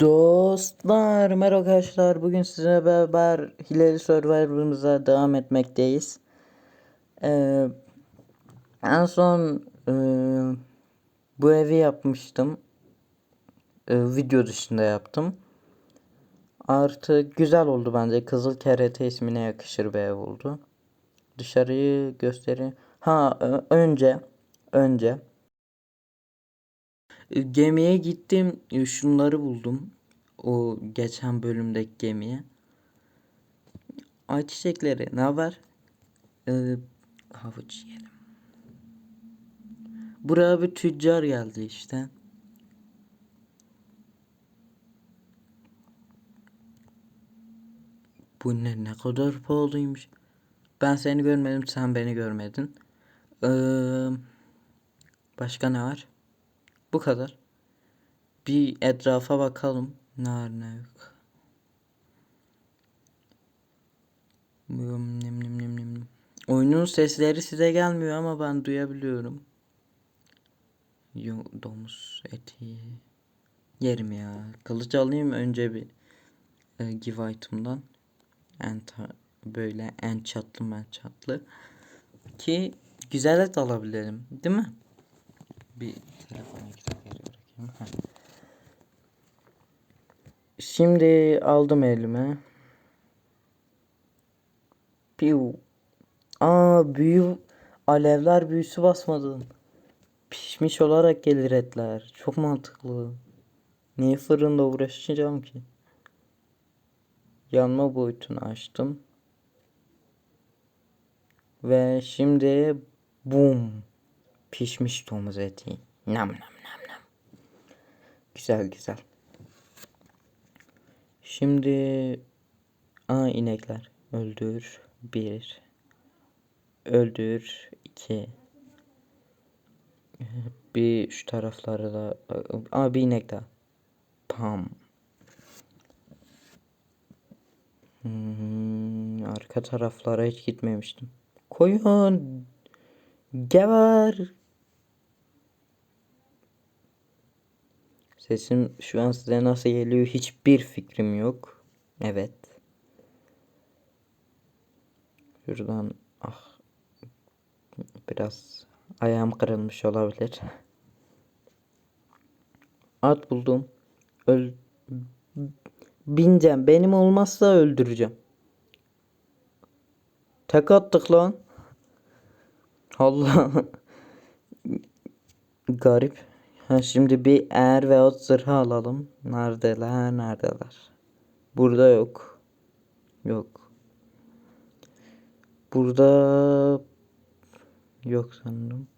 Dostlar merhaba arkadaşlar bugün sizinle beraber Hileli Survivor'ımıza devam etmekteyiz. Ee, en son e, bu evi yapmıştım. Ee, video dışında yaptım. Artı güzel oldu bence. Kızıl KRT ismine yakışır bir ev oldu. Dışarıyı göstereyim. Ha önce önce e, Gemiye gittim. e, Şunları buldum. O geçen bölümdeki gemiye. Ay çiçekleri ne haber? Ee, havuç yiyelim. Buraya bir tüccar geldi işte. Bu ne ne kadar pahalıymış. Ben seni görmedim, sen beni görmedin. Ee, başka ne var? Bu kadar. Bir etrafa bakalım. Ne var ne yok. Oyunun sesleri size gelmiyor ama ben duyabiliyorum. Yo, domuz eti. Yerim ya. Kılıç alayım önce bir e, give item'dan. En ta- böyle en çatlı en çatlı. Ki güzel et alabilelim. Değil mi? Bir telefona kitap yere bırakayım. Şimdi aldım elime. Piu. Aa büyü alevler büyüsü basmadım. Pişmiş olarak gelir etler. Çok mantıklı. Niye fırında uğraşacağım ki? Yanma boyutunu açtım. Ve şimdi bum. Pişmiş domuz eti. Nam nam nam nam. Güzel güzel. Şimdi aa inekler. Öldür. Bir. Öldür. iki. Bir şu tarafları da. Aa bir inek daha. Pam. Hmm, arka taraflara hiç gitmemiştim. Koyun. Geber. Sesim şu an size nasıl geliyor hiçbir fikrim yok. Evet. Şuradan ah biraz ayağım kırılmış olabilir. At buldum. Öl bineceğim. Benim olmazsa öldüreceğim. Tek attık lan. Allah. Garip. Şimdi bir er ve at zırhı alalım. Neredeler? Neredeler? Burada yok. Yok. Burada yok sanırım.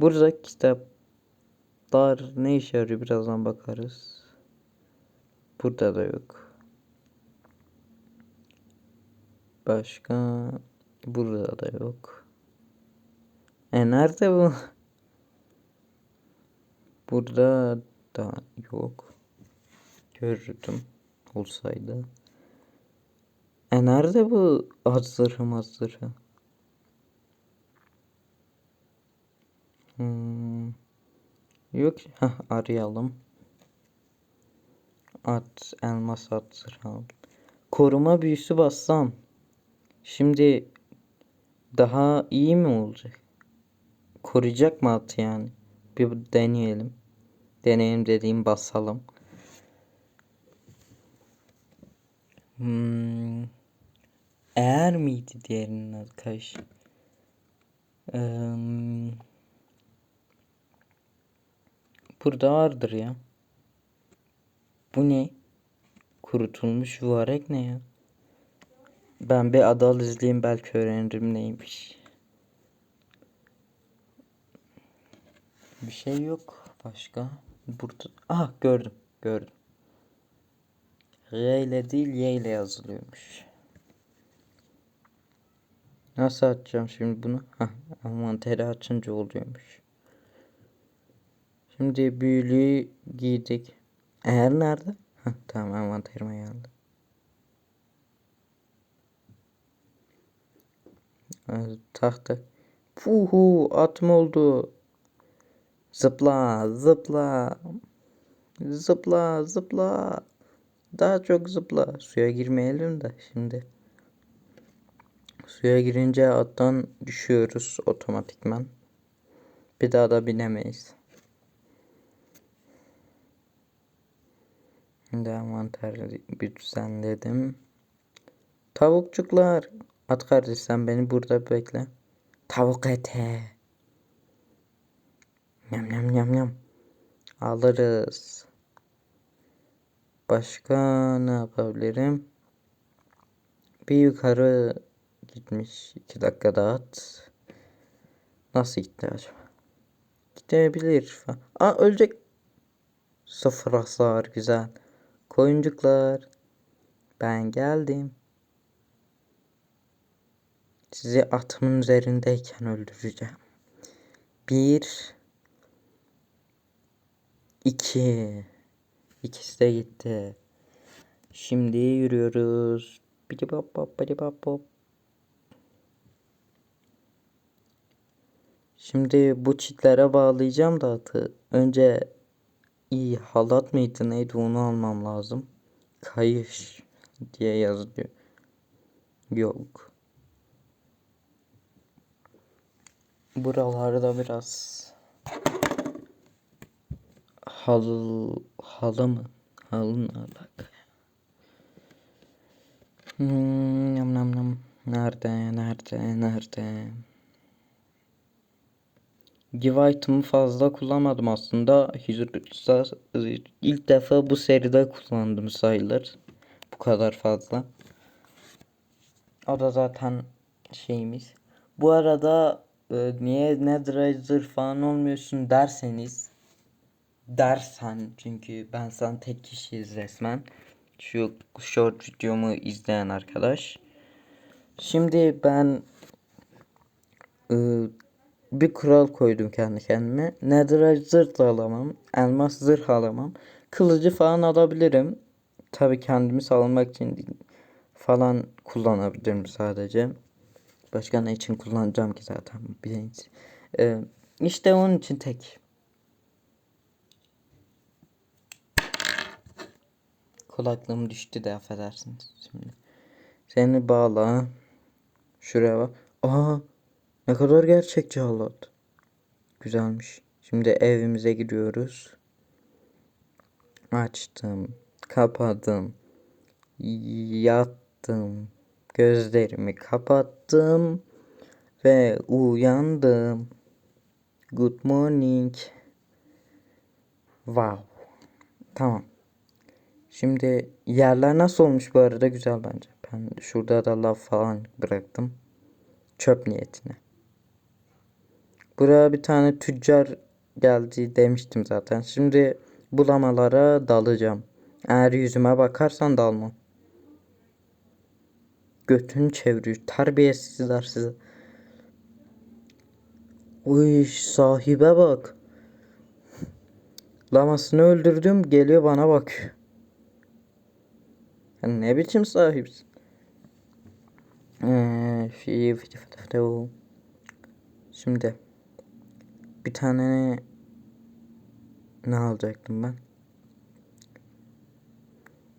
Burada kitaplar ne işe yarıyor birazdan bakarız. Burada da yok. Başka burada da yok. E nerede bu? Burada da yok. Gördüm olsaydı. E nerede bu at zırhı mat? Hmm. Yok. Heh, arayalım. At, elmas at. Koruma büyüsü bassam. Şimdi daha iyi mi olacak? Koruyacak mı at yani? Bir deneyelim. Deneyelim dediğim basalım. Hmm. Eğer miydi diğerinin kaş? Eee, burada vardır ya. Bu ne? Kurutulmuş varek ne ya? Ben bir adal izleyeyim belki öğrenirim neymiş. Bir şey yok başka. Burada ah gördüm gördüm. R ile değil Y ile yazılıyormuş. Nasıl açacağım şimdi bunu? Hah, envanteri açınca oluyormuş. Şimdi büyülüğü giydik. Eğer nerede? Hah, tamam envanterime geldi. Ee, Tahta. Puhu atım oldu. Zıpla zıpla. Zıpla zıpla. Daha çok zıpla. Suya girmeyelim de şimdi. Suya girince attan düşüyoruz otomatikman. Bir daha da binemeyiz. Şimdi envanteri bir düzenledim. Tavukçuklar. At kardeş sen beni burada bekle. Tavuk ete. Yam yam yam yam. Alırız. Başka ne yapabilirim? Bir yukarı gitmiş. iki dakikada at. Nasıl gitti acaba? Gidebilir. Aa ölecek. Sıfır hasar güzel. Koyuncuklar. Ben geldim. Sizi atımın üzerindeyken öldüreceğim. Bir. İki. İkisi de gitti. Şimdi yürüyoruz. Bidi bop bop bidi bop bop. Şimdi bu çitlere bağlayacağım da atı. Önce iyi halat mıydı neydi onu almam lazım. Kayış diye yazılıyor. Yok. Buralarda biraz halı halı mı? Halı ne alaka? Hmm, nam nam nam. Nerede? Nerede? Nerede? Give item'ı fazla kullanmadım aslında. Hizursa ilk defa bu seride kullandım sayılır. Bu kadar fazla. O da zaten şeyimiz. Bu arada e, niye Netherite falan olmuyorsun derseniz dersen çünkü ben sen tek kişiyiz resmen. Şu short videomu izleyen arkadaş. Şimdi ben e, bir kural koydum kendi kendime. Netherite zırh da alamam. Elmas zırh alamam. Kılıcı falan alabilirim. Tabi kendimi savunmak için falan kullanabilirim sadece. Başka ne için kullanacağım ki zaten. Ee, işte onun için tek. Kulaklığım düştü de affedersiniz şimdi. Seni bağla. Şuraya bak. Aa ne kadar gerçekçi halat. Güzelmiş. Şimdi evimize giriyoruz. Açtım. Kapadım. Yattım. Gözlerimi kapattım. Ve uyandım. Good morning. Wow. Tamam. Şimdi yerler nasıl olmuş bu arada güzel bence. Ben şurada da laf falan bıraktım. Çöp niyetine. Buraya bir tane tüccar geldi demiştim zaten. Şimdi bulamalara dalacağım. Eğer yüzüme bakarsan dalmam. Götünü çeviriyor. Terbiyesizler size. Uy sahibe bak. Lamasını öldürdüm geliyor bana bak. Sen ne biçim sahipsin? Şimdi bir tane ne alacaktım ben?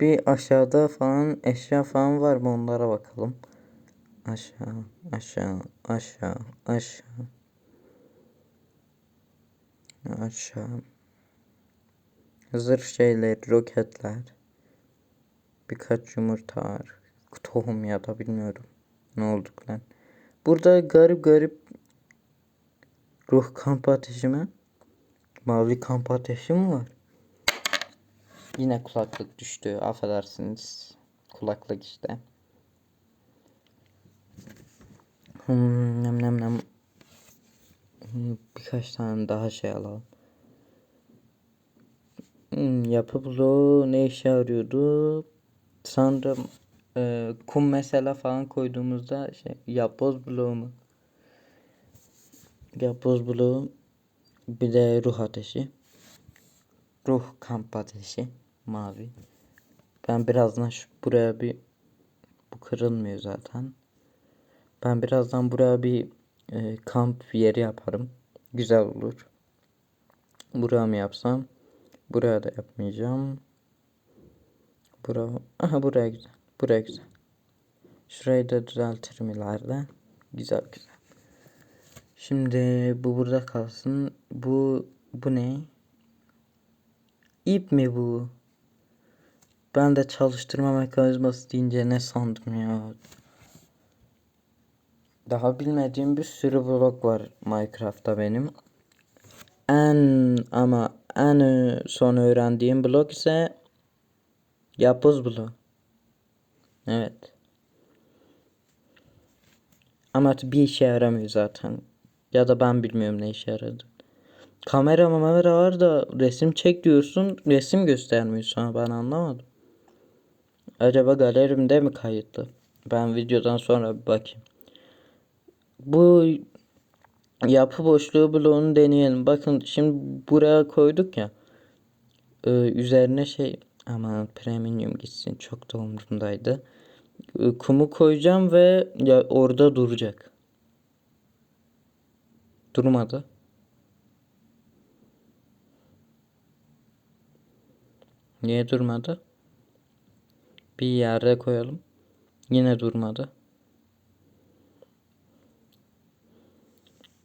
Bir aşağıda falan eşya falan var mı onlara bakalım. Aşağı, aşağı, aşağı, aşağı. Aşağı. Zırh şeyler, roketler. Birkaç yumurta. Tohum ya da bilmiyorum. Ne olduk lan. Burada garip garip ruh kamp ateşi mi? Mavi kamp ateşi mi var? Yine kulaklık düştü. Affedersiniz. Kulaklık işte. Hmm, nem nem nem. Hmm, Birkaç tane daha şey alalım. Hmm, yapı bloğu ne işe yarıyordu? Sanırım e, kum mesela falan koyduğumuzda şey yapboz bloğu mu? Yapboz bloğu bir de ruh ateşi. Ruh kamp ateşi mavi. Ben birazdan şu buraya bir bu kırılmıyor zaten. Ben birazdan buraya bir e, kamp yeri yaparım. Güzel olur. Buraya mı yapsam? Buraya da yapmayacağım. Bura, aha buraya güzel. Buraya güzel. Şurayı da düzeltirim ileride. Güzel güzel. Şimdi bu burada kalsın. Bu bu ne? İp mi bu? Ben de çalıştırma mekanizması deyince ne sandım ya. Daha bilmediğim bir sürü blok var Minecraft'ta benim. En ama en son öğrendiğim blok ise yapboz bloğu. Evet. Ama bir işe yaramıyor zaten. Ya da ben bilmiyorum ne işe yaradı. Kamera mamera var da resim çek diyorsun. Resim göstermiyor sana ben anlamadım. Acaba galerimde mi kayıtlı? Ben videodan sonra bir bakayım. Bu yapı boşluğu bloğunu deneyelim. Bakın şimdi buraya koyduk ya. Ee, üzerine şey aman premium gitsin çok da umurumdaydı. Ee, kumu koyacağım ve ya orada duracak. Durmadı. Niye durmadı? Bir yerde koyalım. Yine durmadı.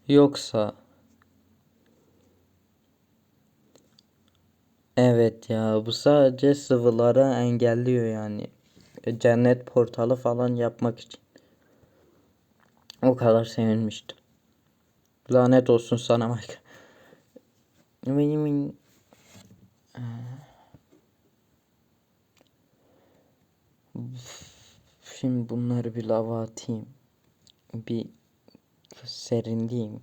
Yoksa Evet ya bu sadece sıvıları engelliyor yani. E, Cennet portalı falan yapmak için. O kadar sevinmiştim. Lanet olsun sana Mike. Benim Şimdi bunları bir lava atayım. Bir serinleyeyim.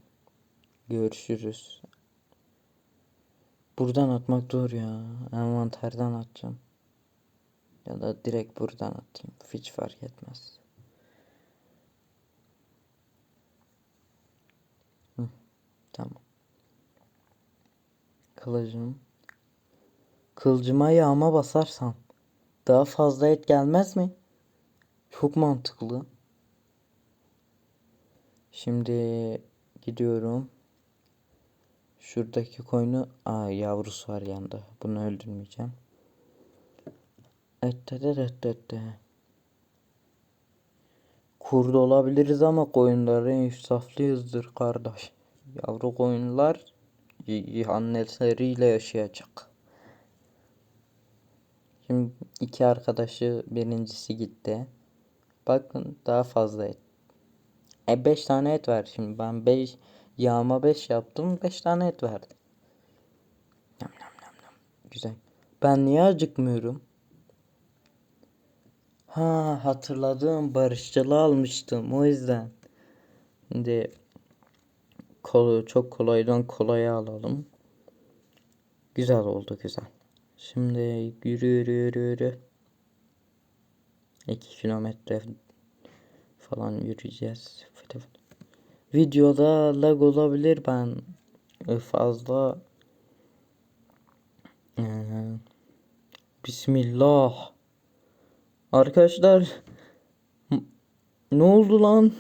Görüşürüz. Buradan atmak zor ya. Envanterden atacağım. Ya da direkt buradan atayım. Hiç fark etmez. Hı, tamam. Kılıcım. Kılıcıma yağma basarsam daha fazla et gelmez mi? Çok mantıklı. Şimdi gidiyorum. Şuradaki koyunu aa yavrusu var yanında. Bunu öldürmeyeceğim. Ettederettette. Kurdu olabiliriz ama koyunları insaflıyızdır kardeş. Yavru koyunlar anneleriyle yaşayacak. Şimdi iki arkadaşı birincisi gitti. Bakın daha fazla et. E 5 tane et ver şimdi. Ben 5 yağma 5 yaptım. 5 tane et verdi. Nam nam nam nam. Güzel. Ben niye acıkmıyorum? Ha hatırladım. Barışçılı almıştım. O yüzden. Şimdi kolu çok kolaydan kolaya alalım. Güzel oldu güzel. Şimdi yürü yürü yürü yürü. 2 kilometre falan yürüyeceğiz. Fıtı fıtı. Videoda lag olabilir ben fazla ee, Bismillah Arkadaşlar ne oldu lan?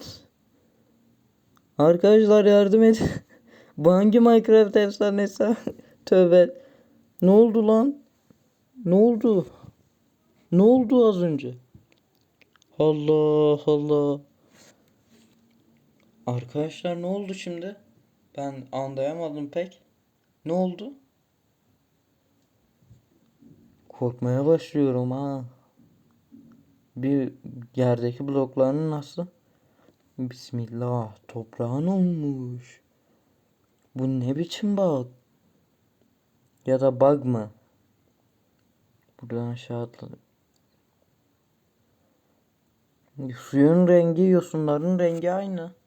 Arkadaşlar yardım et. Bu hangi Minecraft efsanesi? Tövbe. Ne oldu lan? Ne oldu? Ne oldu az önce? Allah Allah. Arkadaşlar ne oldu şimdi? Ben anlayamadım pek. Ne oldu? Korkmaya başlıyorum ha. Bir yerdeki blokların nasıl? Bismillah toprağın olmuş. Bu ne biçim bug? Ya da bug mı? Buradan aşağı atladım. Suyun rengi, yosunların rengi aynı.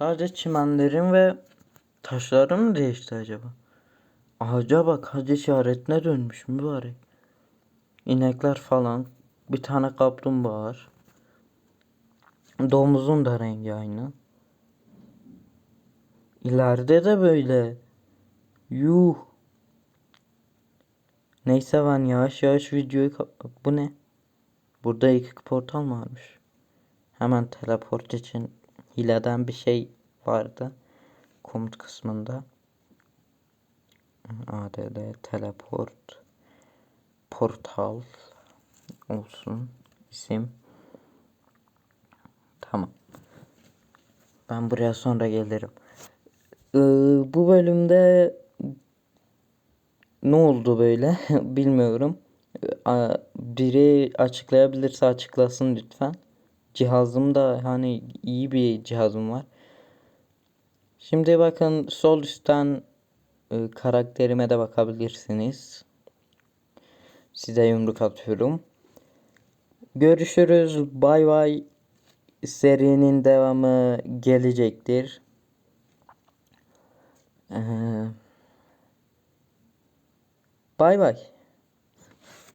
Sadece çimenlerin ve taşların mı değişti acaba? Ağaca bak hac işaretine dönmüş mübarek. İnekler falan. Bir tane kaplumbağa var. Domuzun da rengi aynı. İleride de böyle. Yuh. Neyse ben yavaş yavaş videoyu bu ne? Burada iki portal mı varmış? Hemen teleport için hileden bir şey vardı. Komut kısmında. ADD teleport portal olsun isim. Tamam. Ben buraya sonra gelirim. Ee, bu bölümde ne oldu böyle bilmiyorum. Aa, Biri açıklayabilirse açıklasın lütfen. Cihazım da hani iyi bir cihazım var. Şimdi bakın sol üstten e, karakterime de bakabilirsiniz. Size yumruk atıyorum. Görüşürüz. Bay bay. Serinin devamı gelecektir. Bay bay.